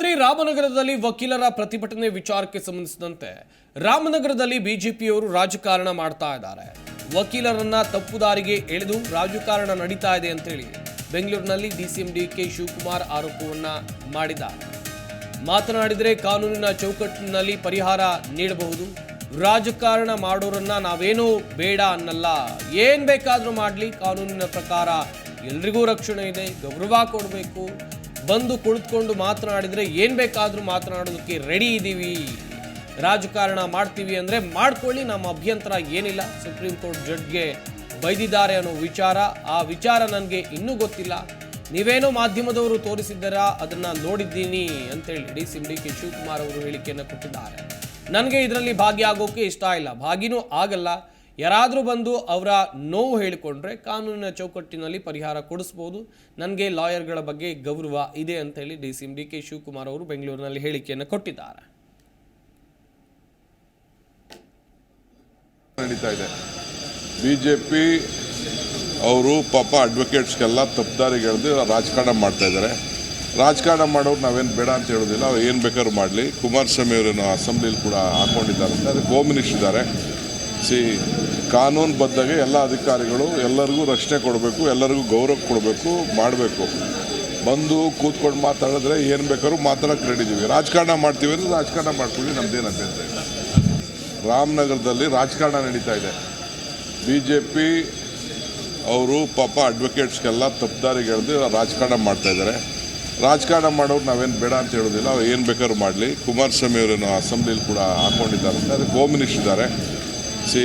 ರಾತ್ರಿ ರಾಮನಗರದಲ್ಲಿ ವಕೀಲರ ಪ್ರತಿಭಟನೆ ವಿಚಾರಕ್ಕೆ ಸಂಬಂಧಿಸಿದಂತೆ ರಾಮನಗರದಲ್ಲಿ ಬಿಜೆಪಿಯವರು ರಾಜಕಾರಣ ಮಾಡ್ತಾ ಇದ್ದಾರೆ. ವಕೀಲರನ್ನ ತಪ್ಪು ದಾರಿಗೆ ಎಳೆದು ರಾಜಕಾರಣ ನಡೀತಾ ಇದೆ ಅಂತೇಳಿ ಬೆಂಗಳೂರಿನಲ್ಲಿ ಡಿಸಿಎಂ ಡಿ ಕೆ ಶಿವಕುಮಾರ್ ಆರೋಪವನ್ನ ಮಾಡಿದ್ದಾರೆ. ಮಾತನಾಡಿದರೆ ಕಾನೂನಿನ ಚೌಕಟ್ಟಿನಲ್ಲಿ ಪರಿಹಾರ ನೀಡಬಹುದು. ರಾಜಕಾರಣ ಮಾಡೋರನ್ನ ನಾವೇನೂ ಬೇಡ ಅನ್ನಲ್ಲ. ಏನ್ ಬೇಕಾದ್ರೂ ಮಾಡಲಿ. ಕಾನೂನಿನ ಪ್ರಕಾರ ಎಲ್ರಿಗೂ ರಕ್ಷಣೆ ಇದೆ. ಗೌರವ ಕೊಡಬೇಕು. ಬಂದು ಕುಳಿತುಕೊಂಡು ಮಾತನಾಡಿದರೆ ಏನು ಬೇಕಾದರೂ ಮಾತನಾಡೋದಕ್ಕೆ ರೆಡಿ ಇದ್ದೀವಿ ರಾಜಕಾರಣ ಮಾಡ್ತೀವಿ ಅಂದರೆ ಮಾಡ್ಕೊಳ್ಳಿ, ನಮ್ಮ ಅಭ್ಯಂತರ ಏನಿಲ್ಲ. ಸುಪ್ರೀಂ ಕೋರ್ಟ್ ಜಡ್ಜ್ಗೆ ಬೈದಿದ್ದಾರೆ ಅನ್ನೋ ವಿಚಾರ. ಆ ವಿಚಾರ ನನಗೆ ಇನ್ನೂ ಗೊತ್ತಿಲ್ಲ. ನೀವೇನೋ ಮಾಧ್ಯಮದವರು ತೋರಿಸಿದ್ದೀರಾ, ಅದನ್ನು ನೋಡಿದ್ದೀನಿ ಅಂತೇಳಿ D C D K Shivakumar ಅವರು ಹೇಳಿಕೆಯನ್ನು ಕೊಟ್ಟಿದ್ದಾರೆ. ನನಗೆ ಇದರಲ್ಲಿ ಭಾಗಿಯಾಗೋಕೆ ಇಷ್ಟ ಇಲ್ಲ. ಭಾಗಿನೂ ಆಗಲ್ಲ. ಯಾರಾದರೂ ಬಂದು ಅವರ ನೋವು ಹೇಳಿಕೊಂಡ್ರೆ ಕಾನೂನಿನ ಚೌಕಟ್ಟಿನಲ್ಲಿ ಪರಿಹಾರ ಕೊಡಿಸ್ಬೋದು. ನನಗೆ ಲಾಯರ್ಗಳ ಬಗ್ಗೆ ಗೌರವ ಇದೆ ಅಂತೇಳಿ D C D K Shivakumar ಅವರು ಬೆಂಗಳೂರಿನಲ್ಲಿ ಹೇಳಿಕೆಯನ್ನು ಕೊಟ್ಟಿದ್ದಾರೆ. ನಡೀತಾ ಇದೆ. ಬಿ ಜೆ ಪಿ ಅವರು ಪಾಪ ಅಡ್ವೊಕೇಟ್ಸ್ಗೆಲ್ಲ ತಪ್ಪದಾರಿಗೆ ಎಳೆದು ರಾಜಕಾರಣ ಮಾಡ್ತಾ ಇದ್ದಾರೆ. ರಾಜಕಾರಣ ಮಾಡೋರು ನಾವೇನು ಬೇಡ ಅಂತ ಹೇಳೋದಿಲ್ಲ. ಅವ್ರು ಏನು ಬೇಕಾದ್ರೂ ಮಾಡಲಿ. ಕುಮಾರಸ್ವಾಮಿ ಅವರೇನು ಅಸೆಂಬ್ಲಿಲಿ ಕೂಡ ಹಾಕ್ಕೊಂಡಿದ್ದಾರೆ ಅದಕ್ಕೆ ಹೋಮ್ ಮಿನಿಸ್ಟರ್ ಇದ್ದಾರೆ. ಸಿ, ಕಾನೂನು ಬದ್ದಾಗೆ ಎಲ್ಲ ಅಧಿಕಾರಿಗಳು ಎಲ್ಲರಿಗೂ ರಕ್ಷಣೆ ಕೊಡಬೇಕು, ಎಲ್ಲರಿಗೂ ಗೌರವ ಕೊಡಬೇಕು, ಮಾಡಬೇಕು. ಬಂದು ಕೂತ್ಕೊಂಡು ಮಾತಾಡಿದ್ರೆ ಏನು ಬೇಕಾದ್ರೂ ಮಾತಾಡೋಕೆ ರೆಡಿ ಇದೀವಿ ರಾಜಕಾರಣ ಮಾಡ್ತೀವಿ ಅಂದರೆ ರಾಜಕಾರಣ ಮಾಡ್ಕೊಳ್ಳಿ ನಮ್ದೇನು ಅಭ್ಯಂತರ ಇಲ್ಲ. ರಾಮನಗರದಲ್ಲಿ ರಾಜಕಾರಣ ನಡೀತಾ ಇದೆ. ಬಿ ಜೆ ಪಿ ಅವರು ಪಾಪ ಅಡ್ವೊಕೇಟ್ಸ್ಗೆಲ್ಲ ತಪ್ಪುದಾರಿಗೆ ರಾಜಕಾರಣ ಮಾಡ್ತಾಯಿದ್ದಾರೆ ರಾಜಕಾರಣ ಮಾಡೋರು ನಾವೇನು ಬೇಡ ಅಂತ ಹೇಳೋದಿಲ್ಲ, ಅವ್ರು ಏನು ಬೇಕಾದ್ರೂ ಮಾಡಲಿ. ಕುಮಾರಸ್ವಾಮಿ ಅವರೇನು ಅಸೆಂಬ್ಲಿಲಿ ಕೂಡ ಹಾಕೊಂಡಿದ್ದಾರಂತೆ ಅದಕ್ಕೆ ಹೋಮ್ ಮಿನಿಸ್ಟರ್ ಇದ್ದಾರೆ. ಸಿ,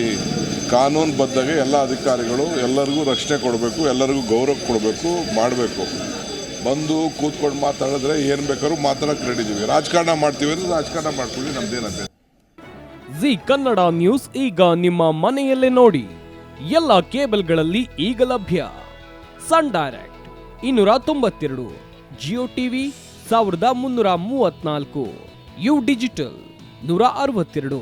ಕಾನೂನು ಬದ್ದಾಗೆ ಎಲ್ಲ ಅಧಿಕಾರಿಗಳು ಎಲ್ಲರಿಗೂ ರಕ್ಷಣೆ ಕೊಡಬೇಕು, ಎಲ್ಲರಿಗೂ ಗೌರವ ಕೊಡಬೇಕು, ಮಾಡಬೇಕು. ಬಂದು ಕೂತ್ಕೊಂಡು ಮಾತಾಡಿದ್ರೆ ಏನು ಬೇಕಾದ್ರೂ ಮಾತಾಡೋಕೆ ರೆಡಿ ಇದೀವಿ. ರಾಜಕಾರಣ ಮಾಡ್ತೀವಿ ಅಂದರೆ ರಾಜಕಾರಣ ಮಾಡ್ಕೊಳ್ಳಿ ನಮ್ದೇನಂತೆ ಜಿ ಕನ್ನಡ ನ್ಯೂಸ್ ಈಗ ನಿಮ್ಮ ಮನೆಯಲ್ಲೇ ನೋಡಿ. ಎಲ್ಲ ಕೇಬಲ್ಗಳಲ್ಲಿ ಈಗ ಲಭ್ಯ. ಸನ್ ಡೈರೆಕ್ಟ್ ಇನ್ನೂರ ತೊಂಬತ್ತೆರಡು, ಜಿಯೋ ಟಿವಿ ಸಾವಿರದ ಮುನ್ನೂರ ಮೂವತ್ನಾಲ್ಕು ಯು ಡಿಜಿಟಲ್ ನೂರ ಅರವತ್ತೆರಡು.